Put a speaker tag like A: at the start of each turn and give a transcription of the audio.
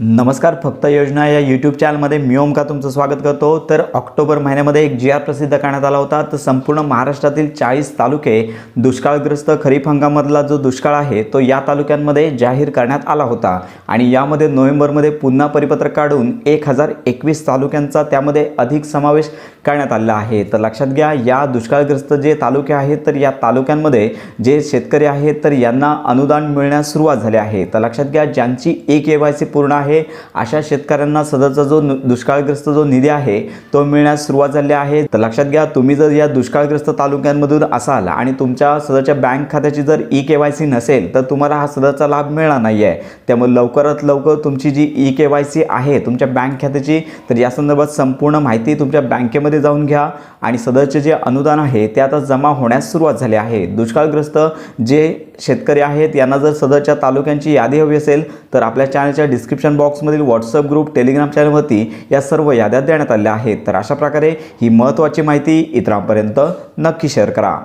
A: नमस्कार फक्त योजना या यूट्यूब चॅनलमध्ये मी ओमका तुमचं स्वागत करतो. तर ऑक्टोबर महिन्यामध्ये एक जी आर प्रसिद्ध करण्यात आला होता. तर संपूर्ण महाराष्ट्रातील चाळीस तालुके दुष्काळग्रस्त खरीप हंगामामधला जो दुष्काळ आहे तो या तालुक्यांमध्ये जाहीर करण्यात आला होता. आणि यामध्ये नोव्हेंबरमध्ये पुन्हा परिपत्रक काढून एक हजार एकवीस तालुक्यांचा त्यामध्ये अधिक समावेश करण्यात आलेला आहे. तर लक्षात घ्या या दुष्काळग्रस्त जे तालुके आहेत तर या तालुक्यांमध्ये जे शेतकरी आहेत तर यांना अनुदान मिळण्यास सुरुवात झाली आहे. तर लक्षात घ्या ज्यांची ए के वाय सी पूर्ण आहे. अशा शेतकऱ्यांना सदरचा जो दुष्काळग्रस्त जो निधी आहे तो मिळण्यास सुरुवात झाली आहे. तर लक्षात घ्या तुम्ही जर या दुष्काळग्रस्त तालुक्यांमधून असाल आणि तुमच्या सदरच्या बँक खात्याची जर ई के वाय सी नसेल तर तुम्हाला हा सदरचा लाभ मिळणार नाही आहे त्यामुळे लवकरात लवकर तुमची जी ई के वाय सी आहे तुमच्या बँक खात्याची तर या संदर्भात संपूर्ण माहिती तुमच्या बँकेमध्ये जाऊन घ्या आणि सदरचे जे अनुदान आहे ते आता जमा होण्यास सुरुवात झाली आहे. दुष्काळग्रस्त जे शेतकरी आहेत यांना जर सदरच्या तालुक्यांची यादी हवी असेल तर आपल्या चॅनलच्या डिस्क्रिप्शन बॉक्समधील व्हॉट्सअप ग्रुप टेलिग्राम चॅनलवरती या सर्व याद्या देण्यात आल्या आहेत. तर अशा प्रकारे ही महत्त्वाची माहिती इतरांपर्यंत नक्की शेअर करा.